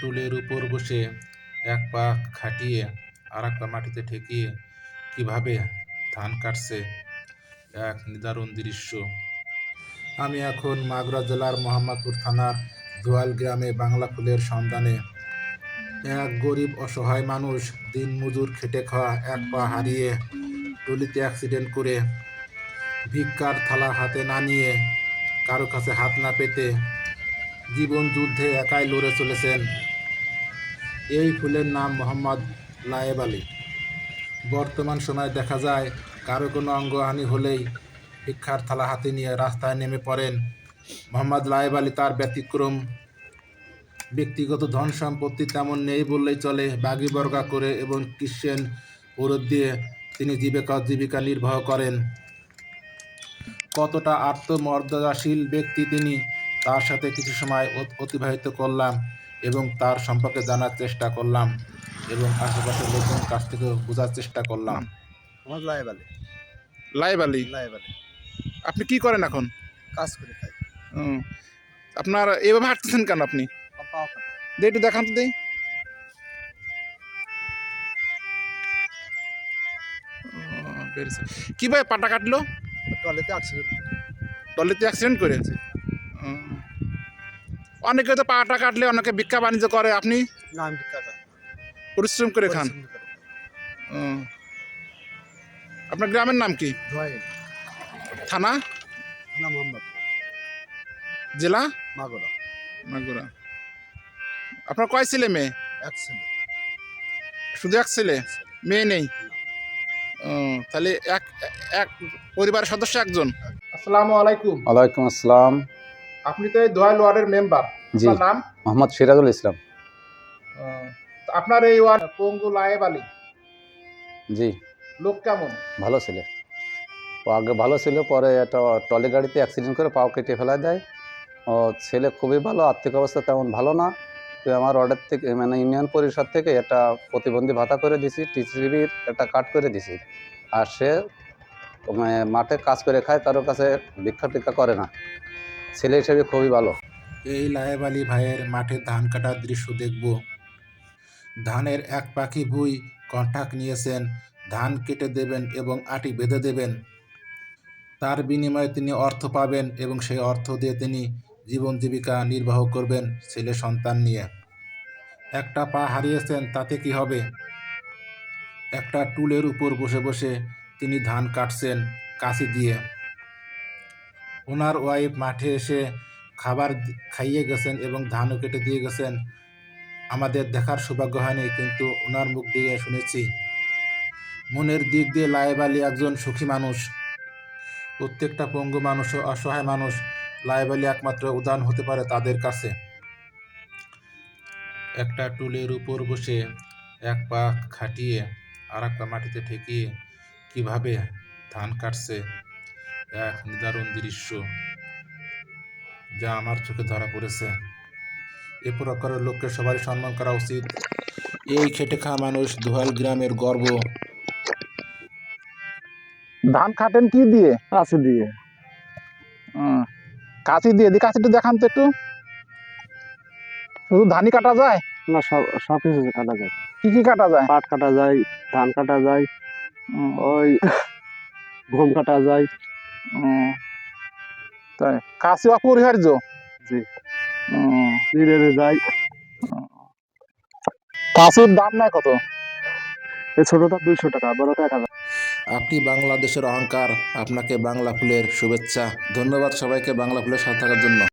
টুলের উপর বসে এক পা খাটিয়ে আর এক পা মাটিতে ঠেকিয়ে কীভাবে ধান কাটছে এক নিদারুণ দৃশ্য। আমি এখন মাগুরা জেলার মোহাম্মদপুর থানার দোয়াল গ্রামে বাংলা ফুলের সন্ধানে। এক গরিব অসহায় মানুষ দিন মজুর খেটে খাওয়া এক পা হারিয়ে টলিতে অ্যাক্সিডেন্ট করে ভিক্ষার থালা হাতে না নিয়ে কারও কাছে হাত না পেতে জীবন যুদ্ধে একাই লড়ে চলেছেন। এই ফুলের নাম মোহাম্মদ লায়েব আলী। বর্তমান সময়ে দেখা যায়, কারও কোনো অঙ্গহানি হলেই ভিক্ষার থালা হাতে নিয়ে রাস্তায় নেমে পড়েন। মোহাম্মদ লায়েব আলী তার ব্যতিক্রম, ব্যক্তিগত ধন সম্পত্তি তেমন নেই বললেই চলে, বাগি বর্গা করে এবং ক্রিশ্চিয়ান ওরদ দিয়ে তিনি জীবিকা জীবিকা নির্বাহ করেন। কতটা আত্মমর্যাদাশীল ব্যক্তি তিনি তার সাথে কিছু সময় অত- অতিবাহিত করলাম এবং তার সম্পর্কে জানার চেষ্টা করলাম এবং আশেপাশের লোকজন কাছ থেকে বোঝার চেষ্টা করলাম। আমার লাইভ আলে লাইভ আলী লাইভ আলে আপনি কি করেন এখন? কাজ করে খাই আপনার এভাবে হাঁটতেছেন কেন আপনি? একটু দেখান তো দেই। কীভাবে পাটা কাটলো? টয়লেটে অ্যাক্সিডেন্ট টলিতে অ্যাক্সিডেন্ট করেছে। অনেকে তো পাটা কাটলে অনেকে ভিক্ষা বাণিজ্য করে আপনি? না আমি ভিক্ষা খাই পরিশ্রম করে খান। পরিশ্রম করে। আপনার গ্রামের নাম কি? ধোয়াই। থানা? মোহাম্মদ। জেলা? মাগরা। মাগুরা। আপনার কয় ছেলে মেয়ে? এক ছেলে। শুধু এক ছেলে। মেয়ে নেই? ও তাহলে এক এক পরিবারের সদস্য একজন। আসসালামু আলাইকুম। ওয়ালাইকুম আসসালাম। আপনি তো এই দোয়াল ওয়ার্ডের মেম্বার। জি। নাম? মোহাম্মদ সিরাজুল ইসলাম। আপনার এই ওয়ার্ড পঙ্গু লায়েব আলী? জি। লোক কেমন? ভালো ছেলে। ও আগে ভালো ছিল পরে একটা টলি গাড়িতে অ্যাক্সিডেন্ট করে পাও কেটে ফেলা যায় ও ছেলে খুবই ভালো আর্থিক অবস্থা তেমন ভালো না। তো আমার অর্ডার থেকে মানে ইউনিয়ন পরিষদ থেকে একটা প্রতিবন্ধী ভাতা করে দিছি টিসিবির একটা কাট করে দিছি। আর সে মানে মাঠে কাজ করে খায় কারোর কাছে ভিক্ষা টিক্ষা করে না। ছেলে হিসেবে খুবই ভালো। এই লায়েব আলী ভাইয়ের মাঠে ধান কাটার দৃশ্য দেখব। ধানের এক পাখি ভুই কন্ট্রাক্ট নিয়েছেন, ধান কেটে দেবেন এবং আটি বেঁধে দেবেন। তার বিনিময়ে তিনি অর্থ পাবেন এবং সেই অর্থ দিয়ে তিনি জীবন জীবিকা নির্বাহ করবেন ছেলে সন্তান নিয়ে। একটা পা হারিয়েছেন, তাতে কি হবে? একটা টুলের উপর বসে বসে তিনি ধান কাটছেন কাশি দিয়ে। ওনার ওয়াইফ মাঠে এসে খাবার খাইয়ে গেছেন এবং ধানও কেটে দিয়ে গেছেন। আমাদের দেখার সৌভাগ্য হয়নি, কিন্তু ওনার মুখ দিয়ে শুনেছি। মনের দিক দিয়ে লায়েব আলী একজন সুখী মানুষ। প্রত্যেকটা পঙ্গু মানুষ অসহায় মানুষ লায়েব আলী একমাত্র উদাহরণ হতে পারে তাদের কাছে। একটা টুলের উপর বসে এক পা খাটিয়ে আর এক পা মাটিতে ঠেকিয়ে কীভাবে ধান কাটছে এক নিদারুণ দৃশ্য যা আমার চোখে ধরা পড়েছে। এ প্রকারের লোককে সবারই সম্মান করা উচিত। এই খেটে খাওয়া মানুষ দুহাল গ্রামের গর্ব। ধান কাটেন কি দিয়ে? কাছে দিয়ে। কাঁচি দিয়ে। দি কাঁচিটা দেখান তো একটু। শুধু ধানই কাটা যায়? না সব সব কিছু কাটা যায়। কি কি কাটা যায়? পাট কাটা যায় ধান কাটা যায় ওই গম কাটা যায়। তাই। কাশি অপরিহার্য জি। ধীরে ধীরে যায় কাঁচির দাম নাই কত? এই ছোটটা দুইশো টাকা বড়টা এক হাজার। আপনি বাংলাদেশের অহংকার আপনাকে বাংলা ফুলের শুভেচ্ছা। ধন্যবাদ সবাইকে বাংলা ফুলের সাথে থাকার জন্য।